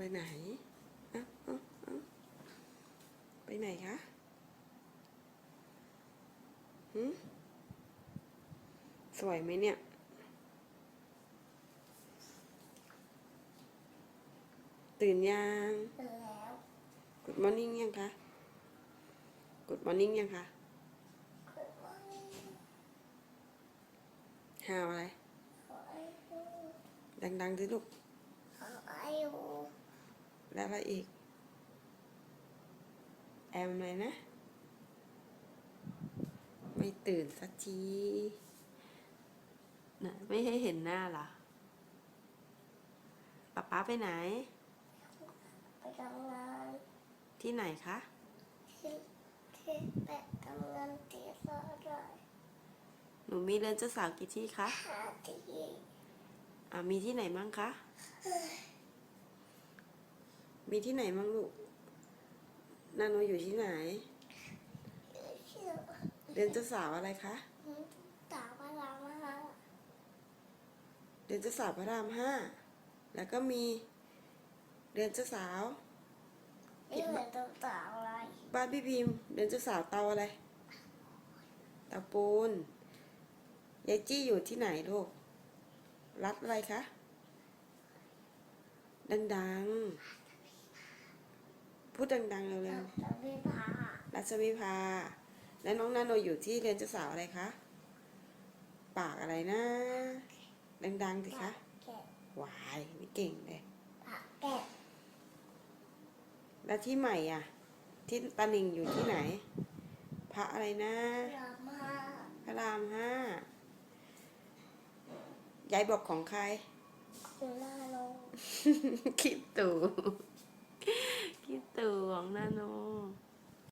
ไปไหนเอ้าเอ้าเอ้าไปไหนคะหืมสวยไหมเนี่ย ตื่นยังตื่นแล้ว Good morning ยังคะ Good morning ยังคะคุณพ่อหาวอะไรขออายุดังๆสิลูกขออายุ แล้วอะไรอีก แอมอะไรนะ ไม่ตื่นสักทีนะไม่ให้เห็นหน้าล่ะป๊าป๊าไปไหน ไปทำงานที่ไหนคะ ที่ที่ไปทำงานที่สระหนูมีเรียนเจ้าสาวกี่ที่คะหาที่อ่ามีที่ไหนมั่งคะ มีที่ไหนมั่งลูก นาโนอยู่ที่ไหนเชื่อเรียนเจ้าสาวอะไรคะตาพลามาเรียนเจ้าสาวพระรามห้า แล้วก็มี เรียนเจ้าสาวนี่เหมือนตัวตาอะไร บ้านพี่พิมพ์ เรียนเจ้าสาวเตาอะไร เตาปูนยายจี้อยู่ที่ไหนลูก รัดอะไรคะ ดังๆ พูดดังๆเร็วตาพิพาๆรัศมีพาและน้องนาโนอยู่ที่เรียนเจ้าสาวอะไรคะ ปากอะไรนะ ดังๆสิคะ แกะวายไม่เก่งเลย ผักแกะแล้วที่ใหม่อะ ที่ตานิงอยู่ที่ไหน พระอะไรนะลามาพระรามห้ายายบอกของใคร คุณลาโลคิดตู่คิด ตู่ของนะโน